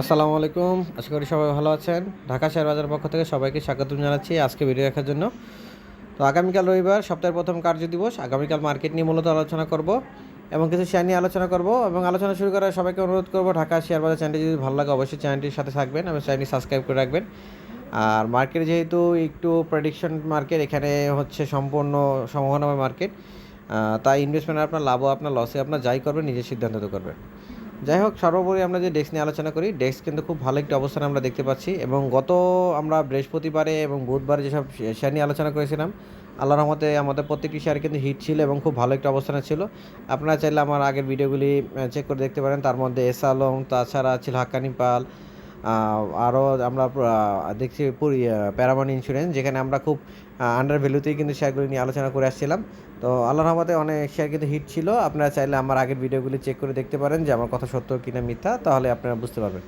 আসসালামু আলাইকুম। আশা করি সবাই ভালো আছেন। ঢাকা শেয়ার বাজার পক্ষ থেকে সবাইকে স্বাগতম জানাচ্ছি আজকে ভিডিও দেখার জন্য। তো আগামীকাল রবিবার, সপ্তাহের প্রথম কার্য দিবস। আগামীকাল মার্কেট নিয়ে মূলত আলোচনা করব এবং কিছু শেয়ার নিয়ে আলোচনা করব এবং আলোচনা শুরু করার সবাইকে অনুরোধ করব, ঢাকা শেয়ার বাজার চ্যানেলটি যদি ভালো লাগে অবশ্যই চ্যানেলটির সাথে থাকবেন এবং চ্যানেলটি সাবস্ক্রাইব করে রাখবেন। আর মার্কেট যেহেতু একটু প্রেডিকশন মার্কেট এখানে হচ্ছে সম্পূর্ণ সম্ভাবনাময় মার্কেট তাই ইনভেস্টমেন্ট আপনার লাভও, আপনার লসে আপনার যাই করবেন, নিজের সিদ্ধান্ত করবেন। যাই হোক, সর্বোপরি আমরা যে ডেস্ক নিয়ে আলোচনা করি, ডেস্ক কিন্তু খুব ভালো একটি অবস্থান আমরা দেখতে পাচ্ছি এবং গত আমরা বৃহস্পতিবারে এবং বুধবারে যেসব শেয়ার নিয়ে আলোচনা করেছিলাম আল্লাহ রহমতে আমাদের প্রত্যেকটি শেয়ার কিন্তু হিট ছিল এবং খুব ভালো একটা অবস্থানে ছিল। আপনারা চাইলে আমার আগের ভিডিওগুলি চেক করে দেখতে পারেন। তার মধ্যে এস আলম তাছাড়া ছিল হাক্কানি পাল আরও আমরা দেখছি পুরি প্যারামন ইন্স্যুরেন্স যেখানে আমরা খুব আন্ডার ভ্যালুতেই কিন্তু শেয়ারগুলি নিয়ে আলোচনা করে আসছিলাম। তো আল্লাহ রহমতে অনেক শেয়ার কিন্তু হিট ছিল। আপনারা চাইলে আমার আগের ভিডিওগুলি চেক করে দেখতে পারেন যে আমার কথা সত্য কিনা মিথ্যা, তাহলে আপনারা বুঝতে পারবেন।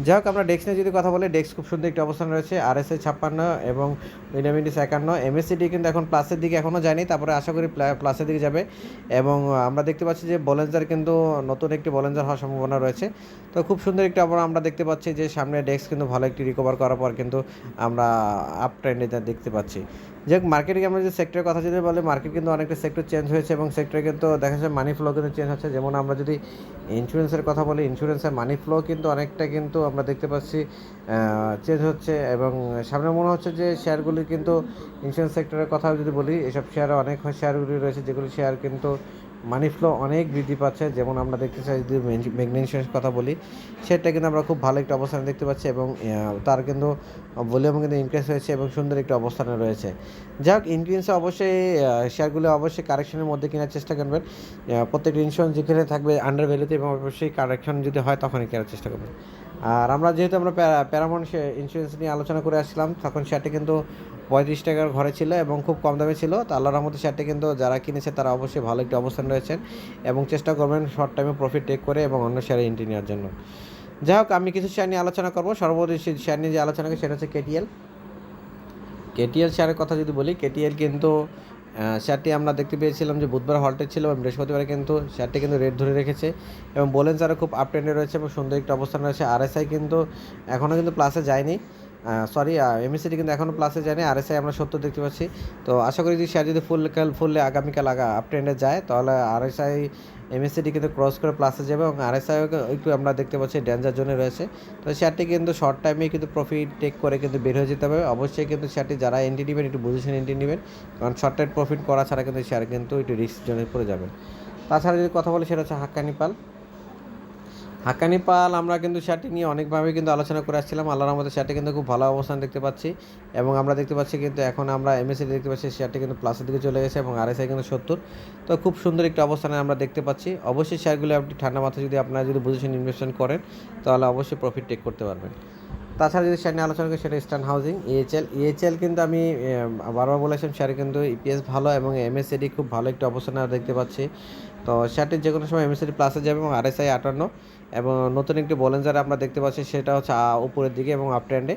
যাই হোক আমরা ডেস্ক নিয়ে যদি কথা বলি ডেস্ক খুব সুন্দর একটি অবস্থান রয়েছে আর এস এ ছাপ্পান্ন এবং উইনামিডিস একান্ন এমএসসিডি কিন্তু এখন প্লাসের দিকে এখনও যায়নি, তারপরে আশা করি প্লা- প্লাসের দিকে যাবে। এবং আমরা দেখতে পাচ্ছি যে বলেন্সার কিন্তু নতুন একটি বলেন্সার হওয়ার সম্ভাবনা রয়েছে। তো খুব সুন্দর একটি আবার আমরা দেখতে পাচ্ছি যে সামনে ডেস্ক কিন্তু ভালো একটি রিকভার করার পর কিন্তু আমরা আপ ট্রেন্ডে দেখতে পাচ্ছি। যাই হোক মার্কেটে আমরা যে সেক্টরের কথা যদি বলে মার্কেট কিন্তু অনেকটা সেক্টর চেঞ্জ হয়েছে এবং সেক্টরে কিন্তু দেখা যাচ্ছে মানি ফ্লো কিন্তু চেঞ্জ হচ্ছে। যেমন আমরা যদি ইন্স্যুরেন্সের কথা বলি ইন্স্যুরেন্সের মানি ফ্লো কিন্তু অনেকটা কিন্তু আমরা দেখতে পাচ্ছি চেঞ্জ হচ্ছে এবং সামনে মনে হচ্ছে যে শেয়ারগুলি কিন্তু ইন্স্যুরেন্স সেক্টরের কথা যদি বলি, এসব শেয়ার অনেক শেয়ারগুলি রয়েছে যেগুলি শেয়ার কিন্তু মানি ফ্লো অনেক বৃদ্ধি পাচ্ছে। যেমন আমরা দেখতে চাই, যদি ইন্স্যুরেন্স কথা বলি, সেটা কিন্তু আমরা খুব ভালো একটা অবস্থানে দেখতে পাচ্ছি এবং তার কিন্তু ভলিউম কিন্তু ইনক্রিজ হয়েছে এবং সুন্দর একটা অবস্থানে রয়েছে। যাই হোক ইনক্রিজে অবশ্যই শেয়ারগুলো অবশ্যই কারেকশনের মধ্যে কেনার চেষ্টা করবেন। প্রত্যেকটা ইন্স্যুরেন্স যেখানে থাকবে আন্ডার ভ্যালুতে এবং অবশ্যই কারেকশন যদি হয় তখনই কেনার চেষ্টা করবেন। আর আমরা যেহেতু আমরা প্যারামন ইন্স্যুরেন্স নিয়ে আলোচনা করে আসলাম তখন শেয়ারটি কিন্তু পঁয়ত্রিশ টাকার ঘরে ছিল এবং খুব কম দামে ছিল। তো আল্লাহর রহমতে শেয়ারটি কিন্তু যারা কিনেছে তারা অবশ্যই ভালো একটি অবস্থান রয়েছেন এবং চেষ্টা করবেন শর্ট টাইমে প্রফিট টেক করে এবং অন্য শেয়ারে এন্ট্রি নেওয়ার জন্য। যাই হোক, আমি কিছু শেয়ার নিয়ে আলোচনা করব। সর্বোপরি সে শেয়ার নিয়ে যে আলোচনা করি সেটা হচ্ছে কেটিএল কেটিএল শেয়ারের কথা যদি বলি কেটিএল কিন্তু শেয়ারটি আমরা দেখতে পেয়েছিলাম যে বুধবার হল্টের ছিল এবং বৃহস্পতিবার কিন্তু শেয়ারটি কিন্তু রেট ধরে রেখেছে এবং বলেন যারা খুব আপ ট্রেন্ডে রয়েছে এবং সুন্দর একটা অবস্থান রয়েছে। আরএসআই কিন্তু এখনও কিন্তু প্লাসে যায়নি। সরি এমএসিটি কিন্তু এখনও প্লাসে যায়নি আর এসআই আমরা সত্য দেখতে পাচ্ছি। তো আশা করি যদি শেয়ার যদি ফুল কাল ফুললে আগামীকাল আগা আপ ট্রেন্ডে যায়, তাহলে আরএসআই এমএসিটি কিন্তু ক্রস করে প্লাসে যাবে এবং আরএসআই একটু আমরা দেখতে পাচ্ছি ডেঞ্জার জোনে রয়েছে। তো শেয়ারটি কিন্তু শর্ট টাইমে কিন্তু প্রফিট টেক করে কিন্তু বের হয়ে যেতে হবে। অবশ্যই কিন্তু শেয়ারটি যারা এন্ট্রি নেবেন, একটু বুঝেছেন এন্ট্রি নেবেন। কারণ শর্ট টাইম প্রফিট করা ছাড়া কিন্তু শেয়ার কিন্তু একটু রিস্ক জোনে পড়ে যাবেন তাছাড়া যদি কথা বলি, সেটা হচ্ছে হাক্কানি পাল। হাক্কানি পাল আমরা কিন্তু শার্টটি নিয়ে অনেকভাবে কিন্তু আলোচনা করে আসছিলাম। আল্লাহর আমাদের শার্টটি কিন্তু খুব ভালো অবস্থান দেখতে পাচ্ছি এবং আমরা দেখতে পাচ্ছি কিন্তু এখন আমরা এমএসএ দেখতে পাচ্ছি শেয়ারটি কিন্তু প্লাসের দিকে চলে গেছে এবং আরএসআই কিন্তু সত্তর। তো খুব সুন্দর একটি অবস্থানে আমরা দেখতে পাচ্ছি। অবশ্যই শেয়ারগুলো আপনি ঠান্ডা মাথায় যদি আপনারা যদি বুঝেছেন ইনভেস্টমেন্ট করেন, তাহলে অবশ্যই প্রফিট টেক করতে পারবেন। তাছাড়া যদি শেয়ার নিয়ে আলোচনা করি, সেটা ইস্টার্ন হাউজিং ইএচএল ইএচএল কিন্তু আমি বারবার বলেছিলাম শেয়ারে কিন্তু ইপিএস ভালো এবং এমএসএডি খুব ভালো একটা অবস্থানে আমরা দেখতে পাচ্ছি। তো শেয়ারটি যে কোনো সময় এমএসএডি প্লাসে যাবে এবং আরএসআই আটান্ন এবং নতুন একটি বলেন্সার আমরা দেখতে পাচ্ছি, সেটা হচ্ছে উপরের দিকে এবং আপ ট্রেন্ডে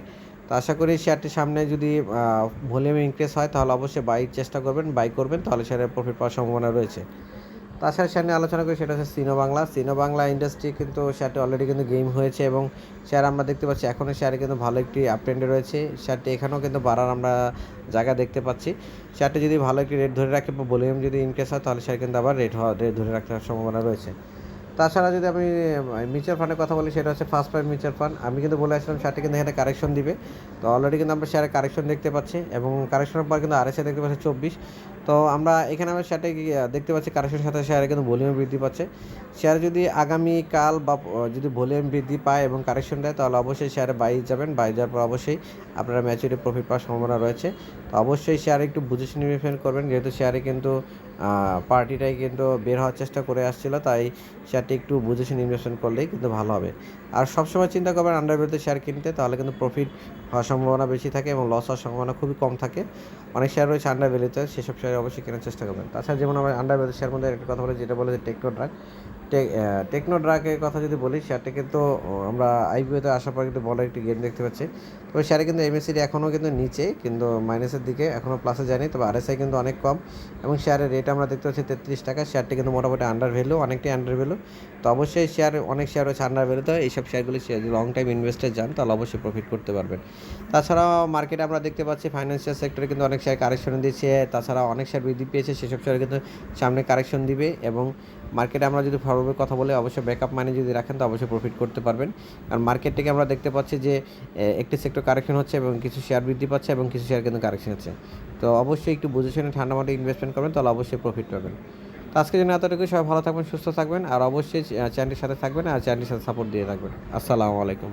তো আশা করি শেয়ারটির সামনে যদি ভলিউম ইনক্রিজ হয়, তাহলে অবশ্যই বাই চেষ্টা করবেন বাই করবেন, তাহলে শেয়ারের প্রফিট পাওয়ার সম্ভাবনা রয়েছে। তাছাড়া শেয়ার নিয়ে আলোচনা করি, সেটা হচ্ছে Sino Bangla Sino Bangla industry কিন্তু শেয়ারটি অলরেডি কিন্তু গেম হয়েছে এবং শেয়ার আমরা দেখতে পাচ্ছি এখনও শেয়ারে কিন্তু ভালো একটি আপট্রেন্ডে রয়েছে। শেয়ারটি এখানেও কিন্তু বাড়ার আমরা জায়গা দেখতে পাচ্ছি। শেয়ারটি যদি ভালো একটি রেট ধরে রাখে বা ভলিউম যদি ইনক্রিজ হয়, তাহলে শেয়ার কিন্তু আবার রেট হওয়া রেট ধরে রাখার সম্ভাবনা রয়েছে। তাছাড়া যদি আমি মিউচুয়াল ফান্ডের কথা বলি, সেটা হচ্ছে ফার্স্ট প্রাইম মিউচুয়াল ফান্ড আমি কিন্তু বলে আসলাম, শেয়ারটি কিন্তু এখানে কারেকশন দিবে। তো অলরেডি কিন্তু আমরা শেয়ারে কারেকশন দেখতে পাচ্ছি এবং কারেকশনের পর কিন্তু আরএসআই দেখতে পাচ্ছি চব্বিশ। তো আমরা এখানে আমরা শেয়ারটা দেখতে পাচ্ছি কারেকশনের সাথে শেয়ারে কিন্তু ভলিউম বৃদ্ধি পাচ্ছে। শেয়ার যদি আগামী কাল বা যদি ভলিউম বৃদ্ধি পায় এবং কারেকশন দেয়, তাহলে অবশ্যই শেয়ারে বাই যাবেন। বাই যাওয়ার পর অবশ্যই আপনারা ম্যাচুরিটি প্রফিট পাওয়ার সম্ভাবনা রয়েছে। তো অবশ্যই শেয়ারে একটু বুঝে শুনে করবেন। যেহেতু শেয়ারে কিন্তু পার্টিটাই কিন্তু বের হওয়ার চেষ্টা করে আসছিল, তাই শেয়ারটি একটু বুঝে শুনে ইনভেস্টমেন্ট করলেই কিন্তু ভালো হবে। আর সবসময় চিন্তা করবেন আন্ডার শেয়ার কিনতে, তাহলে কিন্তু প্রফিট হওয়ার সম্ভাবনা বেশি থাকে এবং লস হওয়ার সম্ভাবনা খুবই কম থাকে। অনেক শেয়ার রয়েছে আন্ডার ভ্যালুতে সেসব শেয়ার অবশ্যই কেনার চেষ্টা করবেন। তাছাড়া যেমন আমরা আন্ডার ভ্যালু শেয়ার মধ্যে একটা কথা বলে, যেটা বলে যে টেকনো ড্রাগ টেকনো ড্রাগের কথা যদি বলি শেয়ারটা কিন্তু আমরা আইপিওতে আসার পর কিন্তু বড় একটি গেম দেখতে পাচ্ছি। তবে শেয়ারে কিন্তু এমএসসিডি এখনও কিন্তু নিচে, কিন্তু মাইনাসের দিকে, এখনও প্লাসে যায়নি, তবে আরএসআই কিন্তু অনেক কম। এবং শেয়ারের রেট আমরা দেখতে পাচ্ছি তেত্রিশ টাকা শেয়ারটি কিন্তু মোটামুটি আন্ডার ভ্যালু অনেকটাই আন্ডার ভ্যালু তো অবশ্যই শেয়ার অনেক শেয়ার হচ্ছে আন্ডার ভ্যালু তো, এইসব শেয়ারগুলি শেয়ার লং টাইম ইনভেস্টে যান, তাহলে অবশ্যই প্রফিট করতে পারবেন। তাছাড়াও মার্কেটে আমরা দেখতে পাচ্ছি ফাইন্যান্সিয়াল সেক্টরে কিন্তু অনেক শেয়ার কারেকশন দিচ্ছে, তাছাড়া অনেক শেয়ার বৃদ্ধি পেয়েছে, সেসব শেয়ার কিন্তু সামনে কারেকশন দিবে এবং মার্কেটে আমরা যদি ফরওয়ার্ডের কথা বলি অবশ্যই ব্যাকআপ মানে যদি রাখেন, তো অবশ্যই প্রফিট করতে পারবেন। কারণ মার্কেট থেকে আমরা দেখতে পাচ্ছি যে একটি সেক্টর কারেকশন হচ্ছে এবং কিছু শেয়ার বৃদ্ধি পাচ্ছে এবং কিছু শেয়ার কিন্তু কারেকশন হচ্ছে। তো অবশ্যই একটু বুঝে শুনে ঠান্ডা মাথায় ইনভেস্টমেন্ট করবেন, তাহলে অবশ্যই প্রফিট পাবেন। তো আজকের জন্য এতটুকু সবাই ভালো থাকবেন, সুস্থ থাকবেন, আর অবশ্যই চ্যানেলটির সাথে থাকবেন, আর চ্যানেলটির সাথে সাপোর্ট দিয়ে থাকবেন। আসসালামু আলাইকুম।